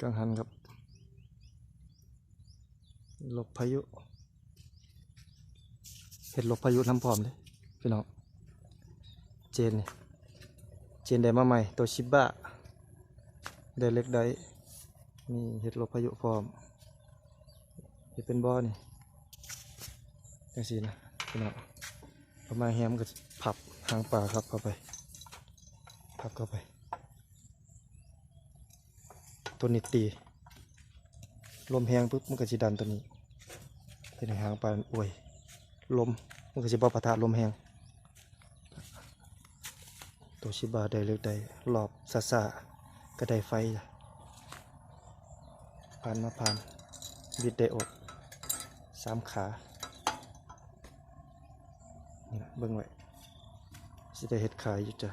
กังหันครับหลบพายุเห็ดหลบพายุน้ำพร้อมเลยพี่น้องเจนเจนได้มาใหม่ตัวชิบะได้เล็กได้นี่เห็ดหลบพายุพร้อมเห็ดเป็นบ่อนี่จังสีนะพี่น้องประมาณแฮมก็ผับหางปลาครับเข้าไปพับเข้าไป ตัวนี้ตีลมแหงปุ๊บมันก็จะดันตัวนี้เป็นห้หางปลาอวยลมมันก็จะบ่ปะทะลมแหงตัวชิบาได้เลือกได้รอบซาซาก็ได้ไฟผ่านมาผ่านบิดได้อดสามขานี่นะเบิ่งไว้สิได้เห็ดขายอยู่จ้ะ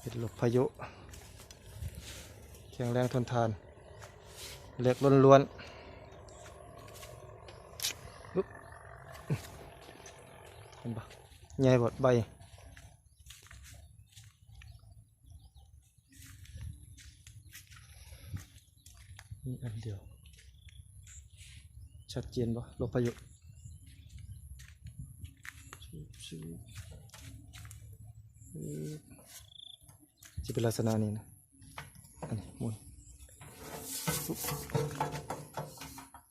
เห็ดหลบพายุ แข็งแรงทนทาน เหล็กล้วนๆปึ๊บเห็นปะใหญ่บดใบนี่อันเดียว ชัดเจนปะลบพายุจะเป็นลักษณะนี้นะ อันนี้มุน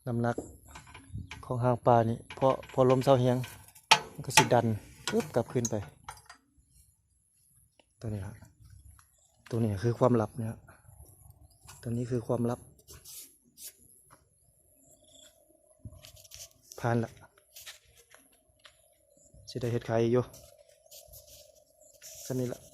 น้ำหนักของหางปลานี่พอพอลมเศร้าเฮียงมันก็สิดันปุ๊บกลับขึ้นไป ตัวนี้ครับตัวนี้คือความลับเนี่ยตัวนี้คือความลับผ่านละสิได้เห็ดไข่อยู่สันนี้ละ